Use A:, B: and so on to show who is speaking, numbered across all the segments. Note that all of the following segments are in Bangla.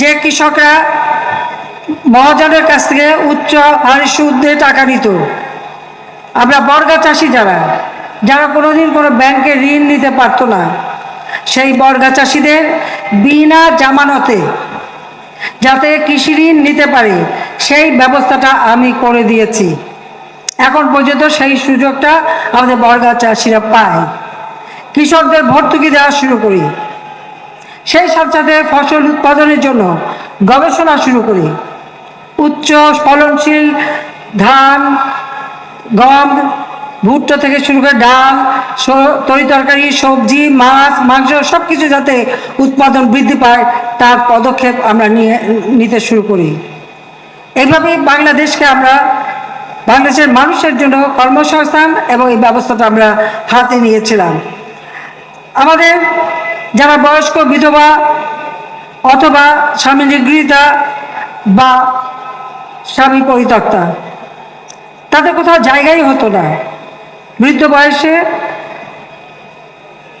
A: যে কৃষকরা মহাজনের কাছ থেকে উচ্চ হারে সুদ দিয়ে টাকা নিত। আমরা বর্গা চাষি যারা যারা কোনোদিন কোনো ব্যাংকে ঋণ নিতে পারতো না, সেই বর্গা চাষিদের বিনা জামানতে যাতে কৃষি ঋণ নিতে পারে, সেই ব্যবস্থাটা আমি করে দিয়েছি। এখন পর্যন্ত সেই সুযোগটা আমাদের বর্গা চাষিরা পায়। কৃষকদের ভর্তুকি দেওয়া শুরু করি। সেই সাথে ফসল উৎপাদনের জন্য গবেষণা শুরু করি। উচ্চ ফলনশীল ধান, গম, ভুট্টা থেকে শুরু করে ডাল তরি তরকারি, সবজি, মাছ, মাংস সব কিছু যাতে উৎপাদন বৃদ্ধি পায়, তার পদক্ষেপ আমরা নিয়ে, নিতে শুরু করি। এইভাবেই বাংলাদেশকে আমরা বাংলাদেশের মানুষের জন্য কর্মসংস্থান এবং এই ব্যবস্থাটা আমরা হাতে নিয়েছিলাম। আমাদের যারা বয়স্ক বিধবা অথবা স্বামী নিগৃহীতা বা স্বামী পরিত্যক্তা, তাদের কোথাও জায়গাই হতো না। বৃদ্ধ বয়সে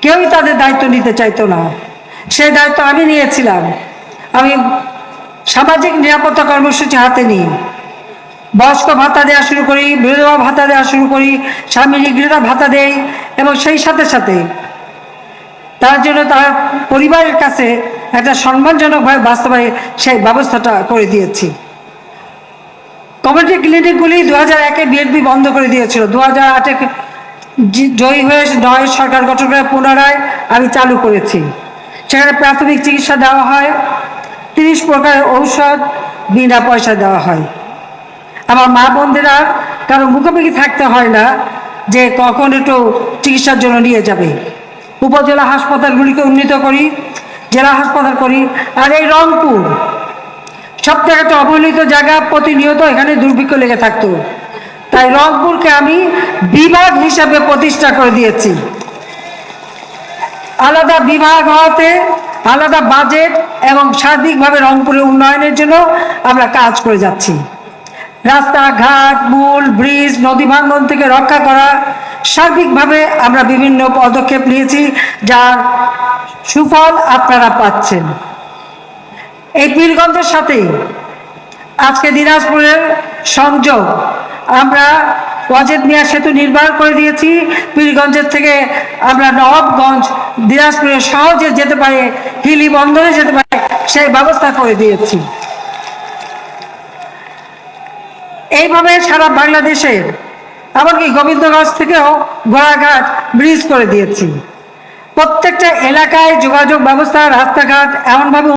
A: কেউই তাদের দায়িত্ব নিতে চাইতো না। সেই দায়িত্ব আমি নিয়েছিলাম। আমি সামাজিক নিরাপত্তা কর্মসূচি হাতে নিই। বয়স্ক ভাতা দেওয়া শুরু করি, বিধবা ভাতা দেওয়া শুরু করি, স্বামী নিগৃহীতা ভাতা দেই এবং সেই সাথে সাথে তার জন্য তার পরিবারের কাছে একটা সম্মানজনকভাবে বাস্তবায় সেই ব্যবস্থাটা করে দিয়েছি। কমিউনিটি ক্লিনিকগুলি দু হাজার একে বিএনপি বন্ধ করে দিয়েছিল। দু হাজার আটে জয়ী হয়ে নয় সরকার গঠন করে পুনরায় আমি চালু করেছি। সেখানে প্রাথমিক চিকিৎসা দেওয়া হয়, তিরিশ প্রকার ঔষধ, বিনা পয়সা দেওয়া হয়। আমার মা বোনদেরা কারও মুখোমুখি থাকতে হয় না যে কখন একটু চিকিৎসার জন্য নিয়ে যাবে। উপজেলা হাসপাতালগুলিকে উন্নীত করি, জেলা হাসপাতাল করি, আর এই রংপুর সব একটা অবহেলিত জায়গা, প্রতিনিয়ত এখানে দুর্ভিক্ষ লেগে থাকতো। তাই রংপুরকে আমি বিভাগ হিসাবে প্রতিষ্ঠা করে দিয়েছি। আলাদা বিভাগ হওয়াতে আলাদা বাজেট এবং সার্বিকভাবে রংপুরের উন্নয়নের জন্য আমরা কাজ করে যাচ্ছি। রাস্তাঘাট, মূল, ব্রিজ, নদী ভাঙ্গন থেকে রক্ষা করা, সার্বিকভাবে আমরা বিভিন্ন পদক্ষেপ নিয়েছি যার সুফল আপনারা পাচ্ছেন। এই পীরগঞ্জের সাথে আজকে দিনাজপুরের সংযোগ। আমরা ওয়াজেদ মিয়া সেতু নির্মাণ করে দিয়েছি। পীরগঞ্জের থেকে আমরা নবাবগঞ্জ দিনাজপুরে সহজে যেতে পারে, হিলি বন্দরে যেতে পারে, সেই ব্যবস্থা করে দিয়েছি। এইভাবে সারা বাংলাদেশে এমনকি গোবিন্দগঞ্জ থেকেও গোড়াঘাট ব্রিজ করে দিয়েছি। প্রত্যেকটা এলাকায় যোগাযোগ ব্যবস্থা, রাস্তাঘাট এমনভাবে